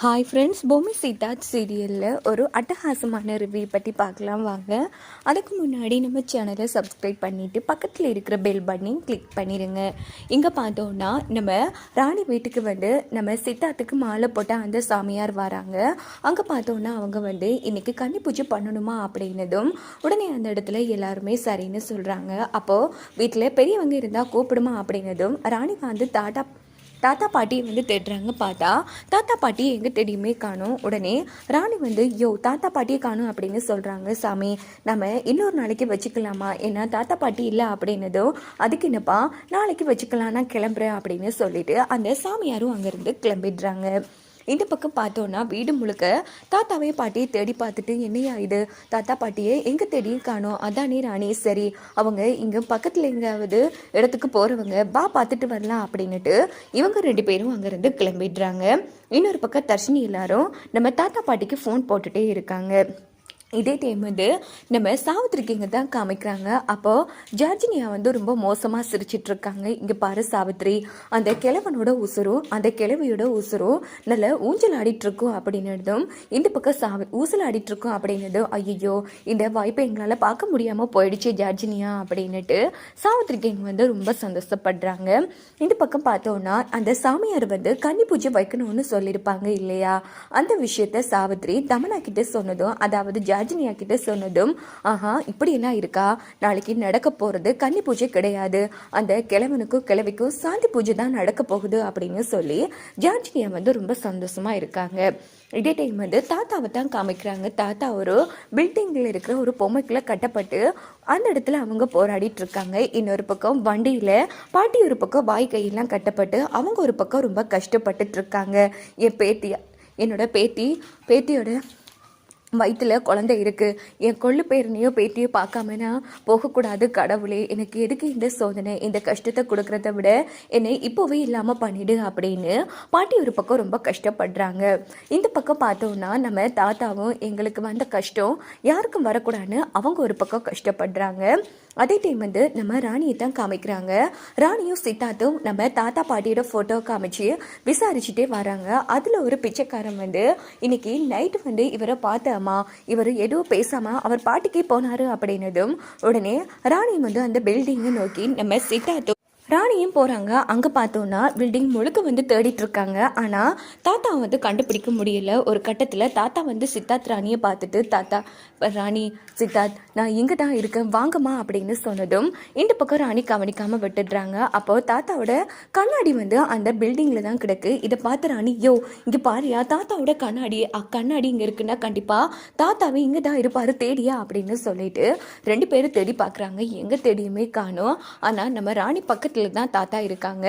Hi friends Bommi சீதாஜ் சீரியலில் ஒரு அட்டகாசமான ரிவ்யூ பற்றி பார்க்கலாம் வாங்க. அதுக்கு முன்னாடி நம்ம சேனலை சப்ஸ்கிரைப் பண்ணிவிட்டு பக்கத்தில் இருக்கிற பெல் பட்டனையும் கிளிக் பண்ணிடுங்க இங்கே பார்த்தோன்னா நம்ம ராணி வீட்டுக்கு வந்து நம்ம சித்தார்த்துக்கு மாலை போட்ட அந்த சாமியார் வராங்க. அங்கே பார்த்தோன்னா அவங்க வந்து இன்றைக்கி கன்னி பூஜை பண்ணணுமா அப்படின்னதும் உடனே அந்த இடத்துல எல்லாருமே சரின்னு சொல்கிறாங்க அப்போது வீட்டில் பெரியவங்க இருந்தால் கூப்பிடுமா அப்படின்னதும் ராணி வந்து தாட்டா தாத்தா பாட்டியை வந்து தேடுறாங்க பார்த்தா தாத்தா பாட்டி எங்கே தேடியுமே காணும். உடனே ராணி வந்து யோ தாத்தா பாட்டியை காணும் அப்படின்னு சொல்கிறாங்க சாமி நம்ம இன்னொரு நாளைக்கு வச்சுக்கலாமா? ஏன்னா தாத்தா பாட்டி இல்லை அப்படின்னதோ அதுக்கு என்னப்பா நாளைக்கு வச்சுக்கலாம் நான் கிளம்புறேன் அப்படின்னு சொல்லிட்டு அந்த சாமியாரும் அங்கேருந்து கிளம்பிடுறாங்க. இந்த பக்கம் பார்த்தோன்னா வீடு முழுக்க தாத்தாவே பாட்டியை தேடி பார்த்துட்டு என்னையா இது? தாத்தா பாட்டியை எங்கே தேடியும் காணோம். அதானே ராணி. சரி அவங்க இங்கே பக்கத்தில் எங்காவது இடத்துக்கு போகிறவங்க பா பார்த்துட்டு வரலாம் அப்படின்னுட்டு இவங்க ரெண்டு பேரும் அங்கேருந்து கிளம்பிடுறாங்க. இன்னொரு பக்கம் தர்ஷினி எல்லாரும் நம்ம தாத்தா பாட்டிக்கு ஃபோன் போட்டுகிட்டே இருக்காங்க. இதே டைம் வந்து நம்ம சாவித்திரிக்கிங்க தான் காமிக்கிறாங்க. அப்போது ஜார்ஜினியா வந்து ரொம்ப மோசமாக சிரிச்சிட்டு இருக்காங்க. இங்கே பாரு சாவித்ரி அந்த கிழவனோட உசுரும் அந்த கிழவியோட உசுரும் நல்ல ஊஞ்சல் ஆடிட்டுருக்கோம் அப்படின்னதும் இந்த பக்கம் சாவி ஊசல் ஆடிட்டிருக்கும் அப்படின்னதும் ஐயோ இந்த வாய்ப்பை எங்களால் பார்க்க முடியாமல் போயிடுச்சு ஜார்ஜினியா அப்படின்னுட்டு சாவித்திரிக்கிங்க வந்து ரொம்ப சந்தோஷப்படுறாங்க. இந்த பக்கம் பார்த்தோன்னா அந்த சாமியார் வந்து கன்னி பூஜை வைக்கணும்னு சொல்லியிருப்பாங்க இல்லையா? அந்த விஷயத்த சாவித்ரி தமனா கிட்ட சொன்னதும் அதாவது ஜார்ஜினியா கிட்ட சொன்னதும் ஆஹா இப்படியெல்லாம் இருக்கா? நாளைக்கு நடக்க போகிறது கன்னி பூஜை கிடையாது. அந்த கிழவனுக்கும் கிழவிக்கும் சாந்தி பூஜை தான் நடக்க போகுது அப்படின்னு சொல்லி ஜார்ஜினியா வந்து ரொம்ப சந்தோஷமா இருக்காங்க. இதே டைம் வந்து தாத்தாவை தான் காமிக்கிறாங்க. தாத்தா ஒரு பில்டிங்கில் இருக்கிற ஒரு பொம்மைக்குள்ள கட்டப்பட்டு அந்த இடத்துல அவங்க போராடிட்டு இருக்காங்க. இன்னொரு பக்கம் வண்டியில் பாட்டி ஒரு பக்கம் வாய் கையெல்லாம் கட்டப்பட்டு அவங்க ஒரு பக்கம் ரொம்ப கஷ்டப்பட்டுட்டு இருக்காங்க. என் பேத்தியா என்னோட பேத்தி பேத்தியோட வயிற்றில் குழந்தை இருக்குது என் கொள்ளு பேரனையோ பேட்டியோ பார்க்காம நான் போகக்கூடாது கடவுளே. எனக்கு எதுக்கு இந்த சோதனை? இந்த கஷ்டத்தை கொடுக்குறத விட என்னை இப்போவே இல்லாமல் பண்ணிடு அப்படின்னு பாட்டி ஒரு பக்கம் ரொம்ப கஷ்டப்படுறாங்க. இந்த பக்கம் பார்த்தோம்னா நம்ம தாத்தாவும் எங்களுக்கு வந்த கஷ்டம் யாருக்கும் வரக்கூடாதுன்னு அவங்க ஒரு பக்கம் கஷ்டப்படுறாங்க. அதே டைம் வந்து நம்ம ராணியை தான் காமிக்கிறாங்க. ராணியும் சித்தார்த்தும் நம்ம தாத்தா பாட்டியோட ஃபோட்டோ காமிச்சு விசாரிச்சுட்டே வராங்க. அதில் ஒரு பிச்சைக்காரன் வந்து இன்னைக்கு நைட்டு வந்து இவரை பார்த்தோமா இவர் எதுவும் பேசாமல் அவர் பாட்டிக்கே போனார் அப்படின்னதும் உடனே ராணி வந்து அந்த பில்டிங்கை நோக்கி நம்ம சித்தார்த்தும் ராணியும் போகிறாங்க அங்கே பார்த்தோன்னா பில்டிங் முழுக்க வந்து தேடிட்டு இருக்காங்க. ஆனால் தாத்தா வந்து கண்டுபிடிக்க முடியல. ஒரு கட்டத்தில் தாத்தா வந்து சித்தார்த் ராணியை பார்த்துட்டு தாத்தா ராணி சித்தார்த் நான் இங்கே தான் இருக்கேன். வாங்கம்மா அப்படின்னு சொன்னதும் இந்த பக்கம் ராணி கவனிக்காமல் விட்டுடுறாங்க. அப்போது தாத்தாவோட கண்ணாடி வந்து அந்த பில்டிங்கில் தான் கிடக்கு. இதை பார்த்து ராணி யோ இங்கே பாரியா தாத்தாவோட கண்ணாடி. அ, கண்ணாடி இங்கே இருக்குன்னா கண்டிப்பாக தாத்தாவே இங்கே தான் இருப்பார் தேடியா? அப்படின்னு சொல்லிட்டு ரெண்டு பேரும் தேடி பார்க்குறாங்க. எங்கே தேடியுமே காணும். ஆனால் நம்ம ராணி பக்கத்தில் தான் தாத்தா இருக்காங்க.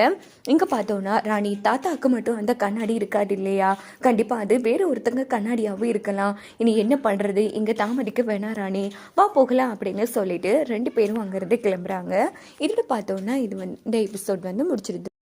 இங்கே பார்த்தோன்னா ராணி தாத்தாவுக்கு மட்டும் அந்த கண்ணாடி இருக்காது இல்லையா? கண்டிப்பாக அது வேறு ஒருத்தங்க கண்ணாடியாகவும் இருக்கலாம். இனி என்ன பண்ணுறது இங்கே தாமதிக்க வேணாம் ராணி. வா போகலாம் அப்படின்னு சொல்லிட்டு ரெண்டு பேரும் அங்கேருந்து கிளம்புறாங்க. இதில் பார்த்தோன்னா இது வந்து இந்த எபிசோட் வந்து முடிச்சிருது.